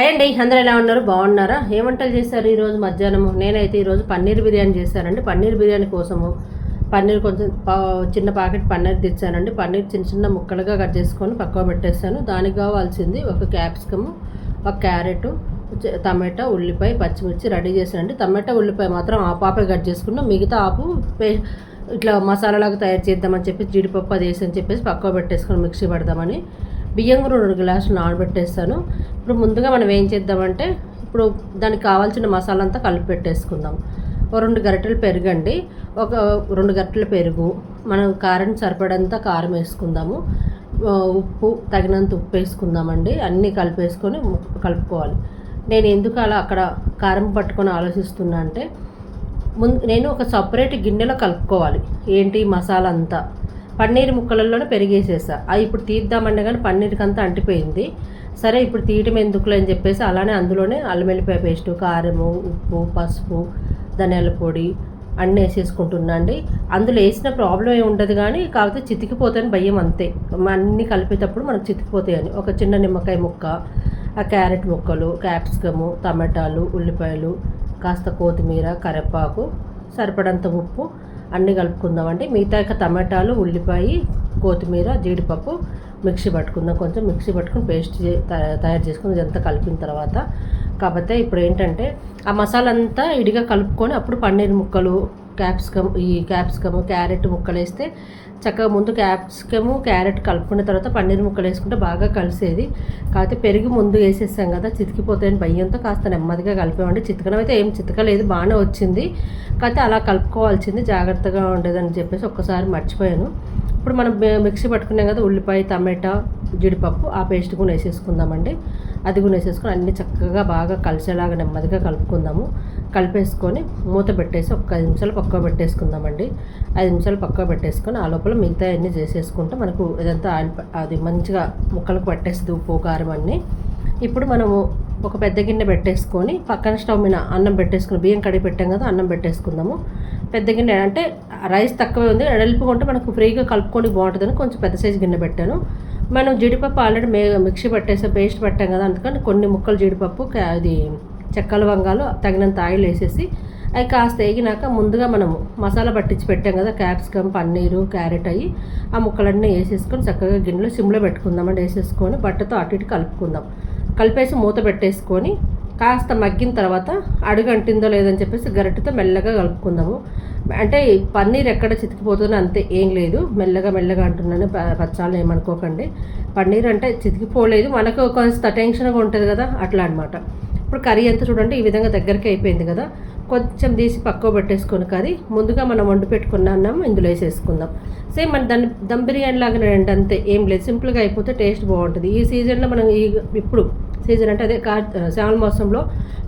అయ్యండి అందరూ ఎలా ఉన్నారు? బాగున్నారా? ఏ వంటలు చేశారు ఈరోజు మధ్యాహ్నం నేనైతే ఈరోజు పన్నీర్ బిర్యానీ చేశానండి. పన్నీర్ బిర్యానీ కోసము పన్నీర్ కొంచెం చిన్న ప్యాకెట్ పన్నీర్ తెచ్చానండి. పన్నీర్ చిన్న చిన్న ముక్కలుగా కట్ చేసుకొని పక్కన పెట్టేస్తాను. దానికి కావాల్సింది ఒక క్యాప్సికము ఒక క్యారెట్ టమాటా ఉల్లిపాయ పచ్చిమిర్చి రెడీ చేశానండి. టమాటా ఉల్లిపాయ మాత్రం ఆపాపే కట్ చేసుకున్నాం. మిగతా ఆపు ఇట్లా మసాలాలాగా తయారు చేద్దామని చెప్పి జీడిపప్పు అది వేసి అని చెప్పేసి పక్కన పెట్టేసుకొని మిక్సీ పెడదామని బియ్యం కూడా రెండు గ్లాసులు నానబెట్టేస్తాను. ఇప్పుడు ముందుగా మనం ఏం చేద్దామంటే ఇప్పుడు దానికి కావాల్సిన మసాలా అంతా కలిపి పెట్టేసుకుందాం. ఒక రెండు గరిటెలు పెరుగండి. ఒక రెండు గరిటెలు పెరుగు. మనం కారం సరిపడంత కారం వేసుకుందాము. ఉప్పు తగినంత ఉప్పు వేసుకుందామండి. అన్నీ కలిపేసుకొని కలుపుకోవాలి. నేను ఎందుకు అలా అక్కడ కారం పట్టుకొని ఆలోచిస్తున్నా అంటే ముందు నేను ఒక సపరేట్ గిన్నెలో కలుపుకోవాలి. ఏంటి మసాలా అంతా పన్నీర్ ముక్కలలోనే పెరిగేసేసా. అది ఇప్పుడు తీద్దామంటే కానీ పన్నీర్కి అంతా అంటిపోయింది. సరే ఇప్పుడు తీయటం ఎందుకులే అని చెప్పేసి అలానే అందులోనే అల్లం వెల్లిపాయ పేస్ట్ కారము ఉప్పు పసుపు ధనియాల పొడి అన్నీ వేసేసుకుంటున్నా అండి. అందులో వేసిన ప్రాబ్లం ఏమి ఉండదు కానీ కాకపోతే చితికిపోతాయని భయం అంతే. అన్నీ కలిపేటప్పుడు మనకు చితికిపోతాయని. ఒక చిన్న నిమ్మకాయ ముక్క ఆ క్యారెట్ ముక్కలు క్యాప్సికము టమాటాలు ఉల్లిపాయలు కాస్త కొత్తిమీర కరివేపాకు సరిపడంత ఉప్పు అన్నీ కలుపుకుందామండి మిగతా యొక్క టమాటాలు ఉల్లిపాయ కొత్తిమీర జీడిపప్పు మిక్సీ పట్టుకుందాం. కొంచెం మిక్సీ పట్టుకుని పేస్ట్ తయారు చేసుకుని ఇదంతా కలిపిన తర్వాత. కాకపోతే ఇప్పుడు ఏంటంటే ఆ మసాలా అంతా ఇడిగా కలుపుకొని అప్పుడు పన్నీర్ ముక్కలు క్యాప్సికమ్ ఈ క్యాప్సికమ్ క్యారెట్ ముక్కలు వేస్తే చక్కగా ముందు క్యాప్సికమ్ క్యారెట్ కలుపుకున్న తర్వాత పన్నీర్ ముక్కలు వేసుకుంటే బాగా కలిసేది. కాకపోతే పెరిగి ముందు వేసేసాం కదా చితికిపోతాయని భయంతో కాస్త నెమ్మదిగా కలిపామండి చితకడం అయితే ఏం చితకలేదు బాగానే వచ్చింది. కాకపోతే అలా కలుపుకోవాల్సింది జాగ్రత్తగా ఉండేదని చెప్పేసి ఒక్కసారి మర్చిపోయాను. ఇప్పుడు మనం మిక్సీ పట్టుకున్నాం కదా ఉల్లిపాయ టమాటా జీడిపప్పు ఆ పేస్ట్ కూడా వేసేసుకుందామండి. అది కూడా వేసేసుకొని అన్ని చక్కగా బాగా కలిసేలాగా నెమ్మదిగా కలుపుకుందాము. కలిపేసుకొని మూత పెట్టేసి ఒక ఐదు నిమిషాలు పక్క పెట్టేసుకుందామండి ఐదు నిమిషాలు పక్క పెట్టేసుకొని ఆ లోపల మిగతా అన్నీ చేసేసుకుంటే మనకు ఇదంతా ఆయిల్ అది మంచిగా ముక్కలకు పట్టేస్తుంది ఉప్పు కారం అన్నీ. ఇప్పుడు మనము ఒక పెద్ద గిన్నె పెట్టేసుకొని పక్కన స్టవ్ మీద అన్నం పెట్టేసుకుని బియ్యం కడిగి పెట్టాం కదా అన్నం పెట్టేసుకుందాము. పెద్ద గిన్నె అంటే రైస్ తక్కువే ఉంది. ఎడల్పు మనకు ఫ్రీగా కలుపుకొని బాగుంటుందని కొంచెం పెద్ద సైజు గిన్నె పెట్టాను. మనం జీడిపప్పు ఆల్రెడీ మే మిక్సీ పట్టేసే పేస్ట్ పెట్టాం కదా అందుకని కొన్ని ముక్కలు జీడిపప్పు అది చెక్కల వంగాలు తగినంత ఆయిల్ వేసేసి అవి కాస్త వేగినాక ముందుగా మనము మసాలా పట్టించి పెట్టాం కదా క్యాప్సికమ్ పన్నీరు క్యారెట్ అయ్యి ఆ ముక్కలన్నీ వేసేసుకొని చక్కగా గిన్నెలో సిమ్లో పెట్టుకుందామండి. వేసేసుకొని బట్టతో అటు ఇటు కలుపుకుందాం. కలిపేసి మూత పెట్టేసుకొని కాస్త మగ్గిన తర్వాత అడుగు అంటిందో లేదని చెప్పేసి గరిటెతో మెల్లగా కలుపుకుందాము. అంటే పన్నీర్ ఎక్కడ చితికిపోతుందో అంతే ఏం లేదు. మెల్లగా మెల్లగా అంటున్నాను. పచ్చాలు ఏమనుకోకండి. పన్నీర్ అంటే చితికిపోలేదు. మనకు కొంత టెన్షన్గా ఉంటుంది కదా అట్లా అనమాట ఇప్పుడు కర్రీ అంతా చూడండి ఈ విధంగా దగ్గరికి అయిపోయింది కదా. కొంచెం తీసి పక్కకు పెట్టేసుకొని కర్రీ. ముందుగా మనం వండి పెట్టుకున్న అన్నం ఇందులో వేసేసుకుందాం. సేమ్ మన దాన్ని దమ్ బిర్యానీ లాగానే అంతే. ఏం లేదు. సింపుల్గా అయిపోతే టేస్ట్ బాగుంటుంది. ఈ సీజన్లో మనం ఈ ఇప్పుడు సీజన్ అంటే అదే కా శ్రావణ మాసంలో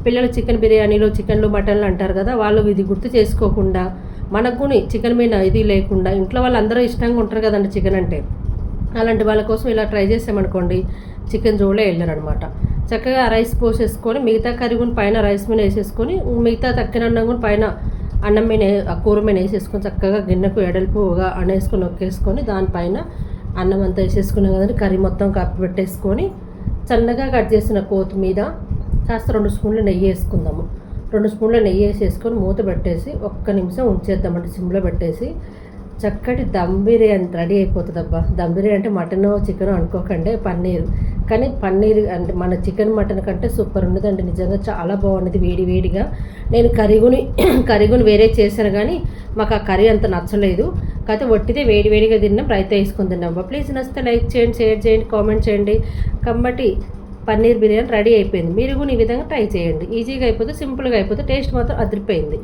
పిల్లలు చికెన్ బిర్యానీలు చికెన్లు మటన్లు అంటారు కదా వాళ్ళు ఇది గుర్తు చేసుకోకుండా మనకు కూడా చికెన్ మీద ఇది లేకుండా ఇంట్లో వాళ్ళు అందరూ ఇష్టంగా ఉంటారు కదండి చికెన్ అంటే. అలాంటి వాళ్ళ కోసం ఇలా ట్రై చేసామనుకోండి చికెన్ జోలే వెళ్ళారనమాట చక్కగా రైస్ పోసేసుకొని మిగతా కర్రీ కూడా పైన రైస్ మీద వేసేసుకొని మిగతా తక్కిన అన్నం కూడా పైన అన్నం మీద కూర మీద వేసేసుకొని చక్కగా గిన్నెకు ఎడల్పుగా అనేసుకొని నొక్కేసుకొని దానిపైన అన్నం అంతా వేసేసుకున్నాం కదండి కర్రీ మొత్తం కప్పి పెట్టేసుకొని సన్నగా కట్ చేసిన కొత్తిమీద కాస్త రెండు స్పూన్లు నెయ్యి వేసుకుందాము. రెండు స్పూన్ల నెయ్యి వేసేసుకొని మూత పెట్టేసి ఒక్క నిమిషం ఉంచేద్దామండి. సిమ్లో పెట్టేసి చక్కటి దమ్ బిర్యానీ రెడీ అయిపోతుంది అబ్బా దమ్ బిర్యానీ అంటే మటన్ చికెన్ అనుకోకండి పన్నీర్. కానీ పన్నీర్ అంటే మన చికెన్ మటన్ కంటే సూపర్ ఉన్నదండి. నిజంగా చాలా బాగున్నది వేడి వేడిగా. నేను కరిగుని కరిగుని వేరే చేశాను కానీ మాకు ఆ కర్రీ అంత నచ్చలేదు. కాకపోతే వట్టిదే వేడి వేడిగా తిన్నాం ప్రయత్నం వేసుకుని తిన్నాం. ప్లీజ్ నచ్చితే లైక్ చేయండి షేర్ చేయండి కామెంట్ చేయండి. కాబట్టి పన్నీర్ బిర్యానీ రెడీ అయిపోయింది. మీరు కూడా ఈ విధంగా ట్రై చేయండి. ఈజీగా అయిపోతే సింపుల్గా అయిపోతే టేస్ట్ మాత్రం అదిరిపోయింది.